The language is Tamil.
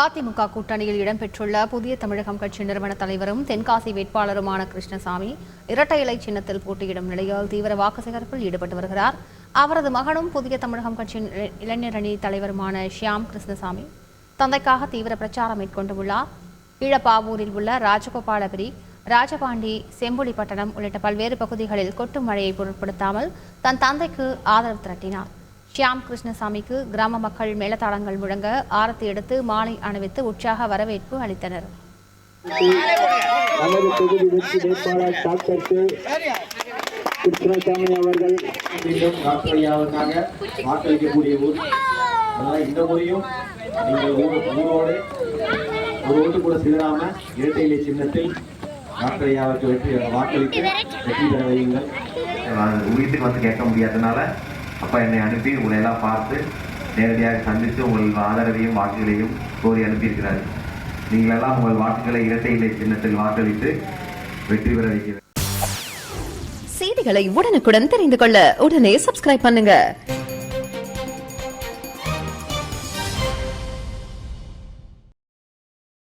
அதிமுக கூட்டணியில் இடம்பெற்றுள்ள புதிய தமிழகம் கட்சி நிறுவன தலைவரும் தென்காசி வேட்பாளருமான கிருஷ்ணசாமி இரட்டை இலை சின்னத்தில் போட்டியிடும் நிலையில் தீவிர வாக்கு சேகரிப்பில் ஈடுபட்டு வருகிறார். அவரது மகனும் புதிய தமிழகம் கட்சியின் இளைஞரணி தலைவருமான ஷியாம் கிருஷ்ணசாமி தந்தைக்காக தீவிர பிரச்சாரம் மேற்கொண்டுள்ளார் ஈழப்பாவூரில் உள்ள ராஜகோபாலபுரி ராஜபாண்டி செம்புலிப்பட்டணம் உள்ளிட்ட பல்வேறு பகுதிகளில் கொட்டும் மழையை பொருட்படுத்தாமல் தன் தந்தைக்கு ஆதரவு திரட்டினார். ஷியாம் கிருஷ்ணசாமிக்கு கிராம மக்கள் மேளதாளங்கள் முழங்க ஆரத்தி எடுத்து மாலை அணிவித்து உற்சாக வரவேற்பு அளித்தனர். நமது தொகுதி வெற்றி வேட்பாளர் டாக்டர் கே. கிருஷ்ணசாமி அவர்கள் மீண்டும் வாக்களியாவுக்காக வாக்களிக்கக்கூடிய ஊர். அதனால இந்த முறையும் நீங்கள் ஊர் ஊரோடு ஒரு ஓட்டு கூட சிதறாம இரட்டை இலை சின்னத்தில் வாக்களியாவுக்கு வெற்றி வாக்களித்து வெற்றி பெற வையுங்கள். வீட்டுக்கு வந்து கேட்க முடியாதனால அப்பா என்னை அனுப்பி உங்களை எல்லாம் பார்த்து நேரடியாக சந்தித்து உங்கள் ஆதரவையும் வாக்குகளையும் கோரி அனுப்பியிருக்கிறார். நீங்களெல்லாம் உங்கள் வாக்குகளை இரட்டை இலை சின்னத்தில் வாக்களித்து வெற்றி பெற வைக்கிறேன். செய்திகளை உடனுக்குடன் தெரிந்து கொள்ள உடனே சப்ஸ்கிரைப் பண்ணுங்க.